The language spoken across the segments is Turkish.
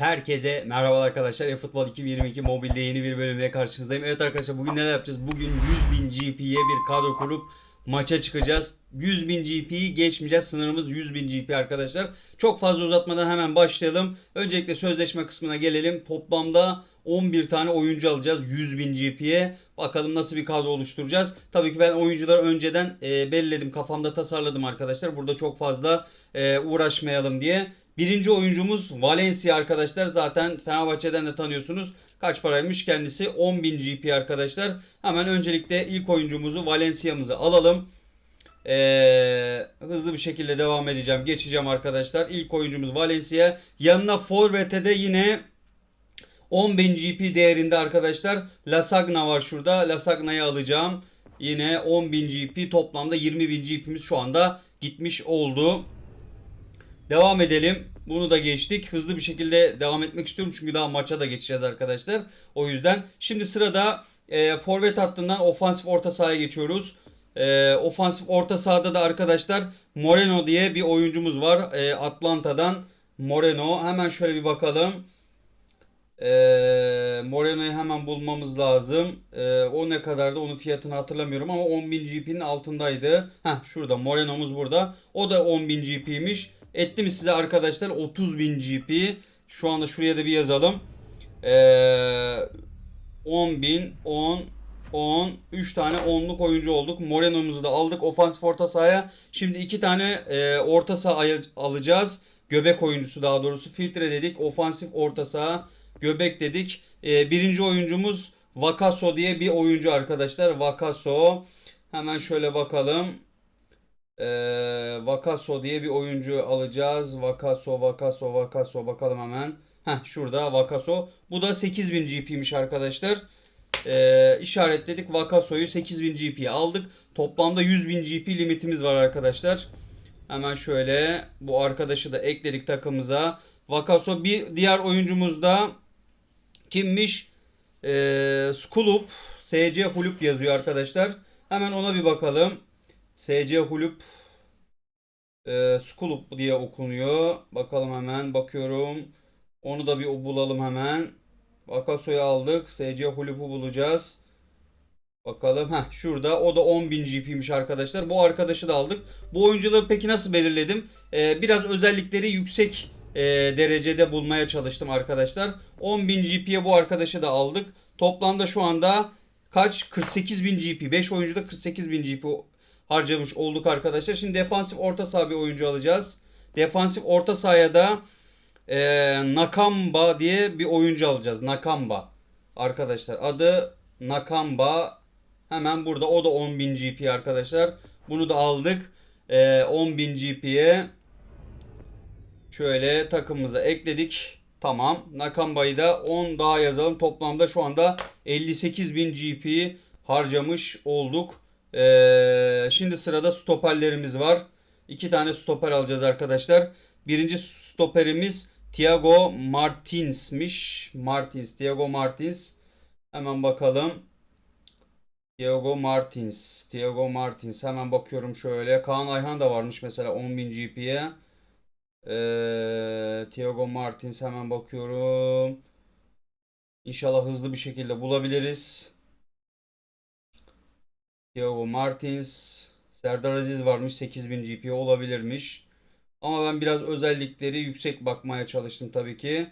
Herkese merhaba arkadaşlar. eFootball 2022 mobilde yeni bir bölümle karşınızdayım. Evet arkadaşlar bugün neler yapacağız? Bugün 100.000 GP'ye bir kadro kurup maça çıkacağız. 100.000 GP'yi geçmeyeceğiz. Sınırımız 100.000 GP arkadaşlar. Çok fazla uzatmadan hemen başlayalım. Öncelikle sözleşme kısmına gelelim. Toplamda 11 tane oyuncu alacağız 100.000 GP'ye. Bakalım nasıl bir kadro oluşturacağız. Tabii ki ben oyuncuları önceden e, belirledim. Kafamda tasarladım arkadaşlar. Burada çok fazla e, uğraşmayalım diye. Birinci oyuncumuz Valencia arkadaşlar. Zaten Fenerbahçe'den de tanıyorsunuz. Kaç paraymış kendisi? 10.000 GP arkadaşlar. Hemen öncelikle ilk oyuncumuzu Valencia'mızı alalım. Ee, hızlı bir şekilde devam edeceğim. Geçeceğim arkadaşlar. İlk oyuncumuz Valencia. Yanına Forvet'e de yine 10.000 GP değerinde arkadaşlar. Lasagna var şurada. Lasagna'yı alacağım. Yine 10.000 GP toplamda 20.000 GP'miz şu anda gitmiş oldu. Devam edelim. Bunu da geçtik. Hızlı bir şekilde devam etmek istiyorum. Çünkü daha maça da geçeceğiz arkadaşlar. O yüzden. Şimdi sırada e, forvet hattından ofansif orta sahaya geçiyoruz. E, ofansif orta sahada da arkadaşlar Moreno diye bir oyuncumuz var. E, Atlanta'dan Moreno. Hemen şöyle bir bakalım. E, Moreno'yu hemen bulmamız lazım. E, o ne kadardı onun fiyatını hatırlamıyorum ama 10.000 GP'nin altındaydı. Heh şurada Moreno'muz burada. O da 10.000 GP'ymiş. Etti mi size arkadaşlar 30.000 GP. Şu anda şuraya da bir yazalım. Ee, 10.000 10 10 3 tane 10'luk oyuncu olduk. Moreno'muzu da aldık ofansif orta sahaya. Şimdi iki tane e, orta saha ay- alacağız. Göbek oyuncusu daha doğrusu filtre dedik. Ofansif orta saha göbek dedik. E, birinci oyuncumuz Vakaso diye bir oyuncu arkadaşlar. Vakaso. Hemen şöyle bakalım. Ee, Vakaso diye bir oyuncu alacağız. Vakaso, Vakaso, Vakaso. Bakalım hemen. Heh, şurada Vakaso. Bu da 8000 GP'miş arkadaşlar. Ee, işaretledik. Vakaso'yu 8000 GP'ye aldık. Toplamda 100.000 GP limitimiz var arkadaşlar. Hemen şöyle bu arkadaşı da ekledik takımıza. Vakaso bir diğer oyuncumuz da kimmiş? Ee, Skulup. SC Hulup yazıyor arkadaşlar. Hemen ona bir bakalım. SC Hulup e, Skulup diye okunuyor. Bakalım hemen bakıyorum. Onu da bir bulalım hemen. Vakaso'yu aldık. SC Hulup'u bulacağız. Bakalım. Heh, şurada. O da 10.000 GP'miş arkadaşlar. Bu arkadaşı da aldık. Bu oyuncuları peki nasıl belirledim? Ee, biraz özellikleri yüksek e, derecede bulmaya çalıştım arkadaşlar. 10.000 GP'ye bu arkadaşı da aldık. Toplamda şu anda kaç? 48.000 GP. 5 oyuncuda 48.000 GP harcamış olduk arkadaşlar. Şimdi defansif orta saha bir oyuncu alacağız. Defansif orta sahaya da e, Nakamba diye bir oyuncu alacağız. Nakamba. Arkadaşlar adı Nakamba. Hemen burada o da 10.000 GP arkadaşlar. Bunu da aldık. E, 10.000 GP'ye şöyle takımımıza ekledik. Tamam. Nakamba'yı da 10 daha yazalım. Toplamda şu anda 58.000 GP harcamış olduk. Ee, şimdi sırada stoperlerimiz var. İki tane stoper alacağız arkadaşlar. Birinci stoperimiz Thiago Martins'miş. Martins, Thiago Martins. Hemen bakalım. Thiago Martins, Thiago Martins. Hemen bakıyorum şöyle. Kaan Ayhan da varmış mesela 10.000 GP'ye. Ee, Thiago Martins hemen bakıyorum. İnşallah hızlı bir şekilde bulabiliriz. Thiago Martins. Serdar Aziz varmış 8000 GP olabilirmiş. Ama ben biraz özellikleri yüksek bakmaya çalıştım tabii ki.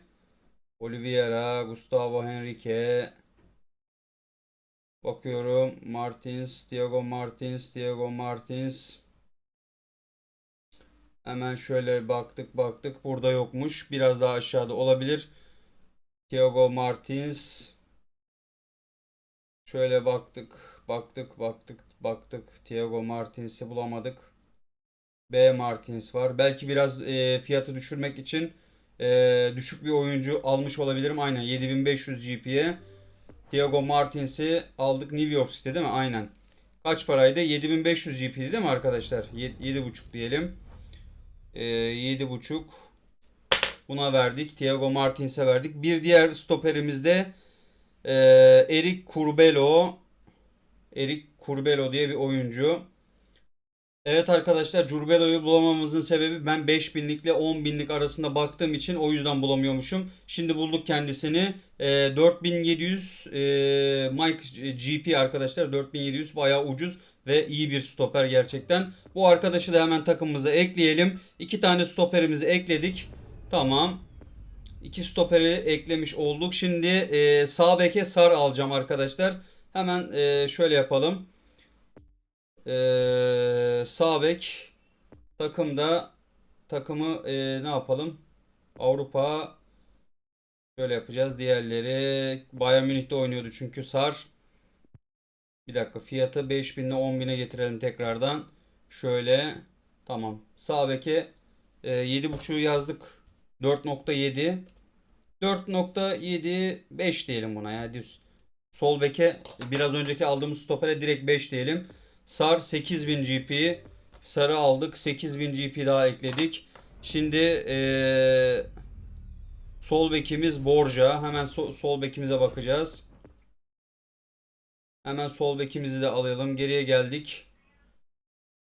Oliveira, Gustavo Henrique. Bakıyorum. Martins, Thiago Martins, Thiago Martins. Hemen şöyle baktık baktık. Burada yokmuş. Biraz daha aşağıda olabilir. Thiago Martins. Şöyle baktık. Baktık baktık baktık. Thiago Martins'i bulamadık. B Martins var. Belki biraz e, fiyatı düşürmek için e, düşük bir oyuncu almış olabilirim. Aynen 7500 GP'ye. Thiago Martins'i aldık New York City değil mi? Aynen. Kaç paraydı? 7500 GP'di değil mi arkadaşlar? 7.5 diyelim. E, 7.5 Buna verdik. Thiago Martins'e verdik. Bir diğer stoperimiz de e, Eric Curbelo. Eric Curbelo diye bir oyuncu. Evet arkadaşlar Curbelo'yu bulamamızın sebebi ben 5000'lik ile 10.000'lik arasında baktığım için o yüzden bulamıyormuşum. Şimdi bulduk kendisini. E, 4700 e, Mike GP arkadaşlar 4700 bayağı ucuz ve iyi bir stoper gerçekten. Bu arkadaşı da hemen takımımıza ekleyelim. İki tane stoperimizi ekledik. Tamam. İki stoperi eklemiş olduk. Şimdi e, sağ beke sar alacağım arkadaşlar. Hemen e, şöyle yapalım. Ee, sağ bek takımda takımı e, ne yapalım? Avrupa şöyle yapacağız. Diğerleri Bayern Münih'te oynuyordu çünkü Sar. Bir dakika fiyatı 5000 ile 10.000'e getirelim tekrardan. Şöyle tamam. Sağ beke e, 7.5'u yazdık. 4.7 4.75 diyelim buna ya düz. Sol beke biraz önceki aldığımız stopere direkt 5 diyelim. Sar 8000 GP. Sarı aldık. 8000 GP daha ekledik. Şimdi eee, sol bekimiz Borja. Hemen so- sol bekimize bakacağız. Hemen sol bekimizi de alalım. Geriye geldik.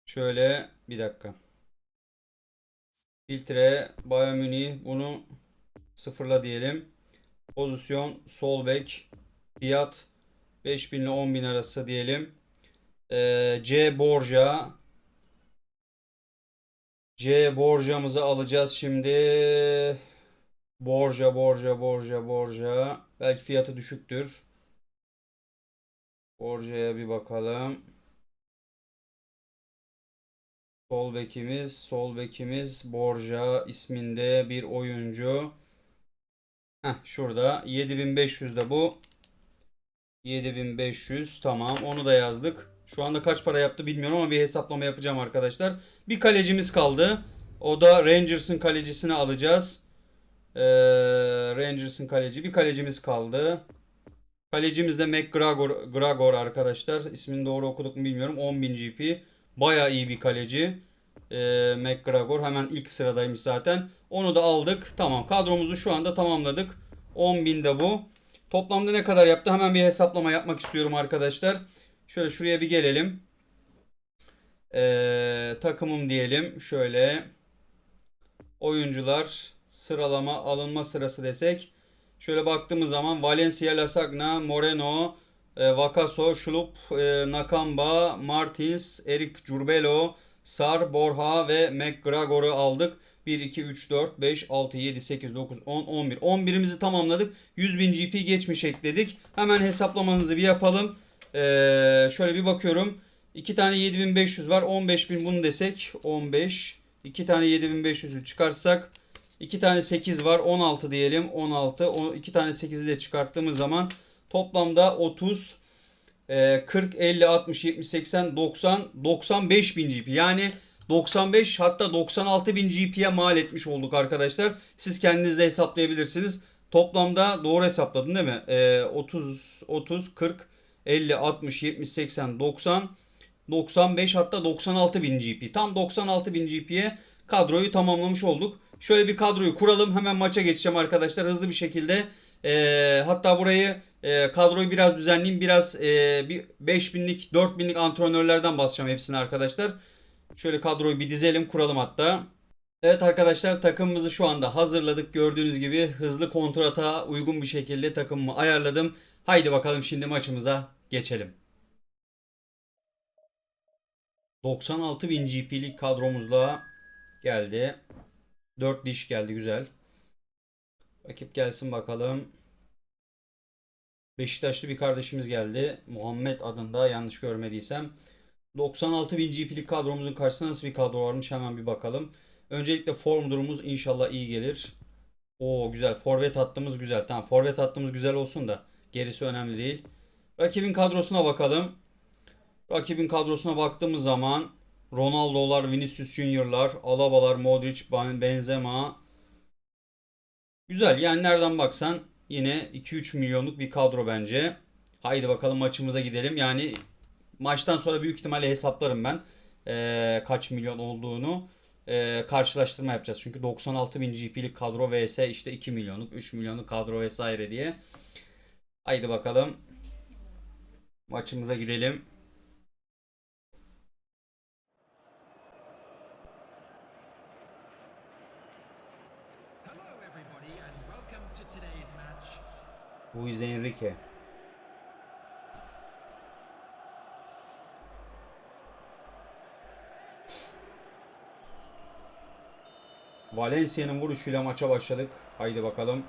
Şöyle bir dakika. Filtre Bayern Münih bunu sıfırla diyelim. Pozisyon sol bek. Fiyat 5000 ile 10.000 arası diyelim. Ee, C Borja. C Borja'mızı alacağız şimdi. Borja, Borja, Borja, Borja. Belki fiyatı düşüktür. Borja'ya bir bakalım. Sol bekimiz, sol bekimiz Borja isminde bir oyuncu. Heh, şurada 7500 de bu. 7500 tamam onu da yazdık. Şu anda kaç para yaptı bilmiyorum ama bir hesaplama yapacağım arkadaşlar. Bir kalecimiz kaldı. O da Rangers'ın kalecisini alacağız. Ee, Rangers'ın kaleci. Bir kalecimiz kaldı. Kalecimiz de McGregor Gregor arkadaşlar. İsmini doğru okuduk mu bilmiyorum. 10.000 GP. Baya iyi bir kaleci. Ee, McGregor hemen ilk sıradaymış zaten. Onu da aldık. Tamam kadromuzu şu anda tamamladık. 10.000 de bu. Toplamda ne kadar yaptı? Hemen bir hesaplama yapmak istiyorum arkadaşlar. Şöyle şuraya bir gelelim. Ee, takımım diyelim. Şöyle oyuncular sıralama alınma sırası desek. Şöyle baktığımız zaman Valencia, Lasagna, Moreno, e, Vakaso, Şulup, e, Nakamba, Martins, Erik Curbelo, Sar, Borja ve McGregor'u aldık. 1, 2, 3, 4, 5, 6, 7, 8, 9, 10, 11. 11'imizi tamamladık. 100.000 GP geçmiş ekledik. Hemen hesaplamanızı bir yapalım. Ee, şöyle bir bakıyorum. 2 tane 7500 var. 15.000 bunu desek. 15. 2 tane 7500'ü çıkarsak. 2 tane 8 var. 16 diyelim. 16. 2 tane 8'i de çıkarttığımız zaman toplamda 30 e, 40, 50, 60, 70, 80, 90, 95 bin GP. Yani 95 hatta 96 bin GP'ye mal etmiş olduk arkadaşlar. Siz kendiniz de hesaplayabilirsiniz. Toplamda doğru hesapladın değil mi? E, 30, 30, 40, 50, 60, 70, 80, 90, 95 hatta 96 bin GP. Tam 96 bin GP'ye kadroyu tamamlamış olduk. Şöyle bir kadroyu kuralım. Hemen maça geçeceğim arkadaşlar hızlı bir şekilde. E, hatta burayı e, kadroyu biraz düzenleyeyim. Biraz e, bir 5000'lik 4000'lik antrenörlerden basacağım hepsini arkadaşlar. Şöyle kadroyu bir dizelim kuralım hatta. Evet arkadaşlar takımımızı şu anda hazırladık. Gördüğünüz gibi hızlı kontrata uygun bir şekilde takımımı ayarladım. Haydi bakalım şimdi maçımıza geçelim. 96.000 GP'lik kadromuzla geldi. 4 diş geldi güzel. Rakip gelsin bakalım. Beşiktaşlı bir kardeşimiz geldi. Muhammed adında yanlış görmediysem. 96.000 GP'lik kadromuzun karşısında nasıl bir kadro varmış hemen bir bakalım. Öncelikle form durumumuz inşallah iyi gelir. Oo güzel. Forvet hattımız güzel. Tamam forvet hattımız güzel olsun da gerisi önemli değil. Rakibin kadrosuna bakalım. Rakibin kadrosuna baktığımız zaman Ronaldo'lar, Vinicius Junior'lar, Alaba'lar, Modric, Benzema. Güzel. Yani nereden baksan yine 2-3 milyonluk bir kadro bence. Haydi bakalım maçımıza gidelim. Yani maçtan sonra büyük ihtimalle hesaplarım ben e, kaç milyon olduğunu e, karşılaştırma yapacağız. Çünkü 96 bin GP'lik kadro vs işte 2 milyonluk 3 milyonluk kadro vesaire diye. Haydi bakalım. Maçımıza girelim. Luis Enrique. Valencia'nın vuruşuyla maça başladık. Haydi bakalım.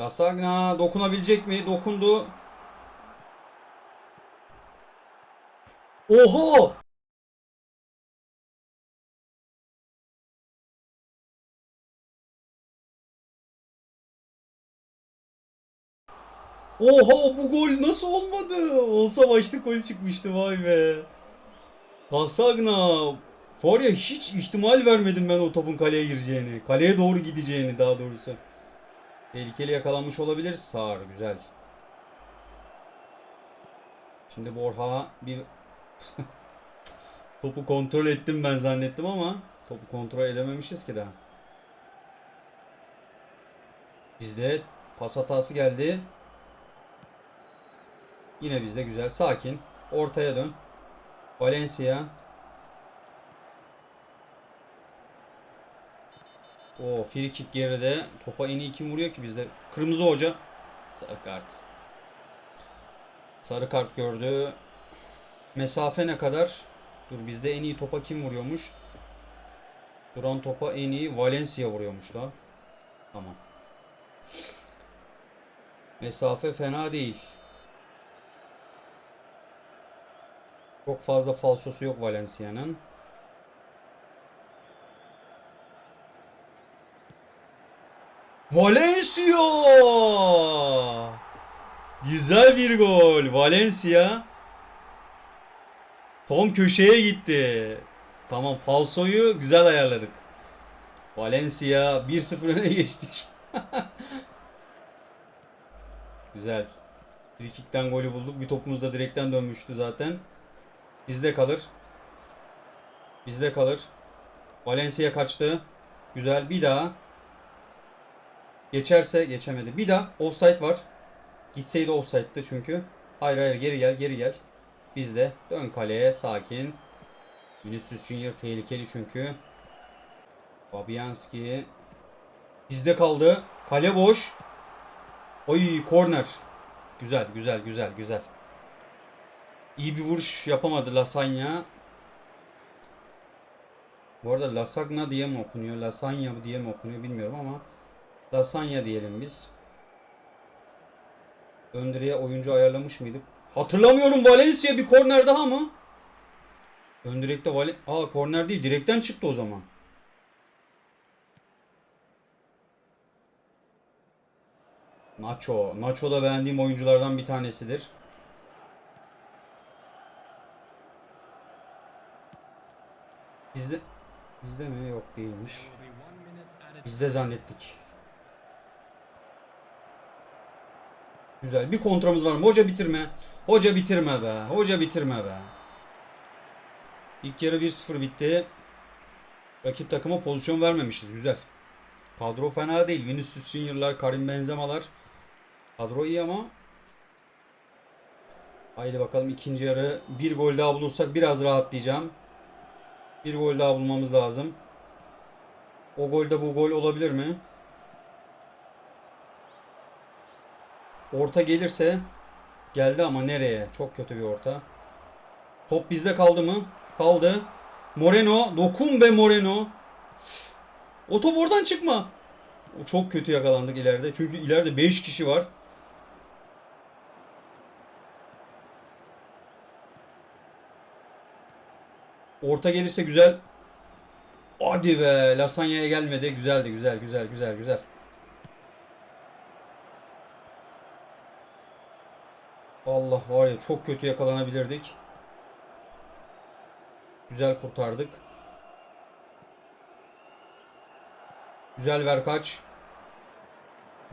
Lasagna dokunabilecek mi? Dokundu. Oha! Oha bu gol nasıl olmadı? Olsa başlık golü çıkmıştı vay be. Lasagna. Var ya hiç ihtimal vermedim ben o topun kaleye gireceğini. Kaleye doğru gideceğini daha doğrusu. Tehlikeli yakalanmış olabilir. Sağır güzel. Şimdi Borha bir topu kontrol ettim ben zannettim ama topu kontrol edememişiz ki daha. Bizde pas hatası geldi. Yine bizde güzel. Sakin. Ortaya dön. Valencia. O free kick geride. Topa en iyi kim vuruyor ki bizde? Kırmızı hoca. Sarı kart. Sarı kart gördü. Mesafe ne kadar? Dur bizde en iyi topa kim vuruyormuş? Duran topa en iyi Valencia vuruyormuş da. Tamam. Mesafe fena değil. Çok fazla falsosu yok Valencia'nın. Valencia! Güzel bir gol. Valencia. Tam köşeye gitti. Tamam falsoyu güzel ayarladık. Valencia 1-0 öne geçtik. güzel. Frikikten golü bulduk. Bir topumuz da direkten dönmüştü zaten. Bizde kalır. Bizde kalır. Valencia kaçtı. Güzel. Bir daha. Geçerse geçemedi. Bir daha. Offside var. Gitseydi offside'dı çünkü. Hayır hayır geri gel geri gel. Bizde. Dön kaleye sakin. Vinicius Junior tehlikeli çünkü. Fabianski. Bizde kaldı. Kale boş. Oy korner. Güzel güzel güzel güzel. İyi bir vuruş yapamadı Lasagna. Bu arada Lasagna diye mi okunuyor? Lasagna diye mi okunuyor bilmiyorum ama Lasagna diyelim biz. Ön direğe oyuncu ayarlamış mıydık? Hatırlamıyorum Valencia bir korner daha mı? Ön direkte Vale... Aa korner değil direkten çıktı o zaman. Nacho. Nacho da beğendiğim oyunculardan bir tanesidir. Bizde bizde mi yok değilmiş. Bizde zannettik. Güzel. Bir kontramız var mı? Hoca bitirme. Hoca bitirme be. Hoca bitirme be. İlk yarı 1-0 bitti. Rakip takıma pozisyon vermemişiz. Güzel. Kadro fena değil. Vinicius Junior'lar, Karim Benzema'lar. Kadro iyi ama Haydi bakalım ikinci yarı bir gol daha bulursak biraz rahatlayacağım. Bir gol daha bulmamız lazım. O gol de bu gol olabilir mi? Orta gelirse geldi ama nereye? Çok kötü bir orta. Top bizde kaldı mı? Kaldı. Moreno, dokun be Moreno. O top oradan çıkma. Çok kötü yakalandık ileride. Çünkü ileride 5 kişi var. Orta gelirse güzel. Hadi be. Lasanya'ya gelmedi. Güzeldi. Güzel güzel güzel güzel. Allah var ya çok kötü yakalanabilirdik. Güzel kurtardık. Güzel ver kaç.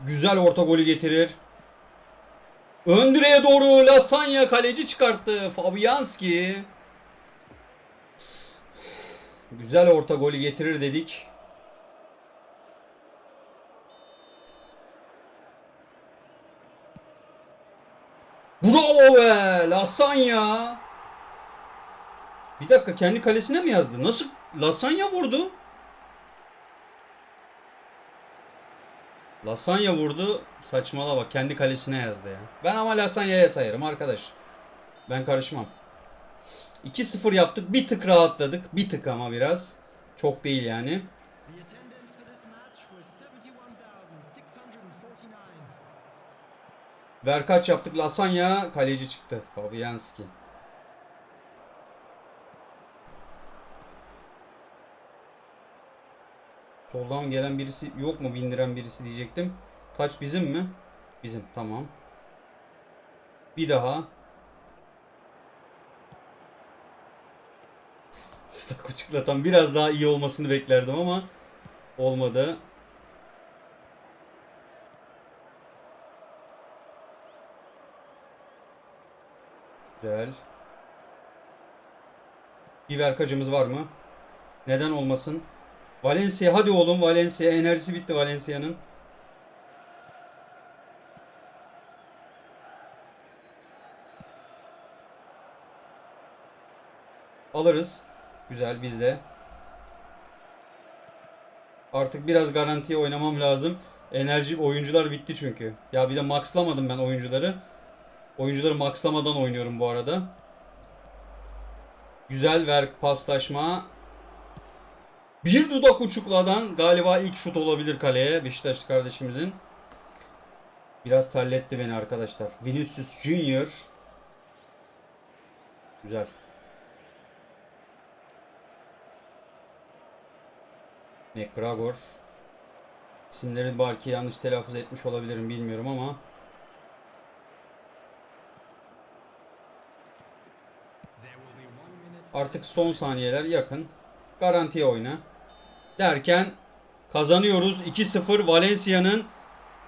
Güzel orta golü getirir. Ön direğe doğru Lasanya kaleci çıkarttı. Fabianski. Güzel orta golü getirir dedik. Bravo be! Lasagna. Bir dakika kendi kalesine mi yazdı? Nasıl? Lasagna vurdu. Lasanya vurdu. Saçmala kendi kalesine yazdı ya. Ben ama Lasanya'ya sayarım arkadaş. Ben karışmam. 2-0 yaptık. Bir tık rahatladık. Bir tık ama biraz. Çok değil yani. The attendance for this match was 71,649. Verkaç yaptık. Lasanya kaleci çıktı. Fabianski. Soldan gelen birisi yok mu bindiren birisi diyecektim. Taç bizim mi? Bizim tamam. Bir daha. Koçuklatan biraz daha iyi olmasını beklerdim ama olmadı. Güzel. Bir verkacımız var mı? Neden olmasın? Valencia hadi oğlum Valencia enerjisi bitti Valencia'nın. Alırız. Güzel bizde. Artık biraz garantiye oynamam lazım. Enerji oyuncular bitti çünkü. Ya bir de maxlamadım ben oyuncuları. Oyuncuları maxlamadan oynuyorum bu arada. Güzel ver paslaşma. Bir dudak uçukladan galiba ilk şut olabilir kaleye Beşiktaşlı kardeşimizin. Biraz terletti beni arkadaşlar. Vinicius Junior. Güzel. McGregor. İsimleri belki yanlış telaffuz etmiş olabilirim bilmiyorum ama. Artık son saniyeler yakın. Garantiye oyna. Derken kazanıyoruz. 2-0 Valencia'nın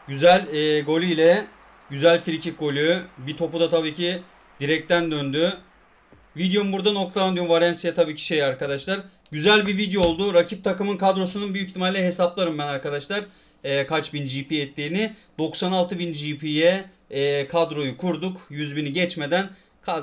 güzel e, golüyle güzel frikik golü. Bir topu da tabii ki direkten döndü. Videom burada noktalanıyor. Valencia tabii ki şey arkadaşlar. Güzel bir video oldu. Rakip takımın kadrosunun büyük ihtimalle hesaplarım ben arkadaşlar. E, kaç bin GP ettiğini. 96 bin GP'ye e, kadroyu kurduk. 100 bini geçmeden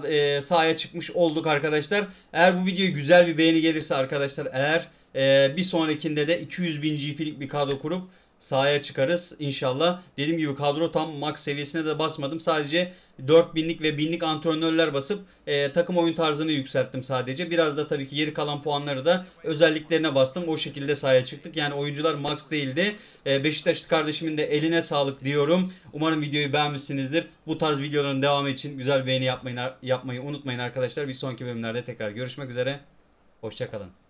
e, sahaya çıkmış olduk arkadaşlar. Eğer bu videoya güzel bir beğeni gelirse arkadaşlar eğer e, bir sonrakinde de 200 bin GP'lik bir kadro kurup sahaya çıkarız inşallah. Dediğim gibi kadro tam max seviyesine de basmadım. Sadece 4000'lik ve 1000'lik antrenörler basıp e, takım oyun tarzını yükselttim sadece. Biraz da tabii ki geri kalan puanları da özelliklerine bastım. O şekilde sahaya çıktık. Yani oyuncular max değildi. E, Beşiktaşlı kardeşimin de eline sağlık diyorum. Umarım videoyu beğenmişsinizdir. Bu tarz videoların devamı için güzel beğeni yapmayı, yapmayı unutmayın arkadaşlar. Bir sonraki bölümlerde tekrar görüşmek üzere. Hoşçakalın.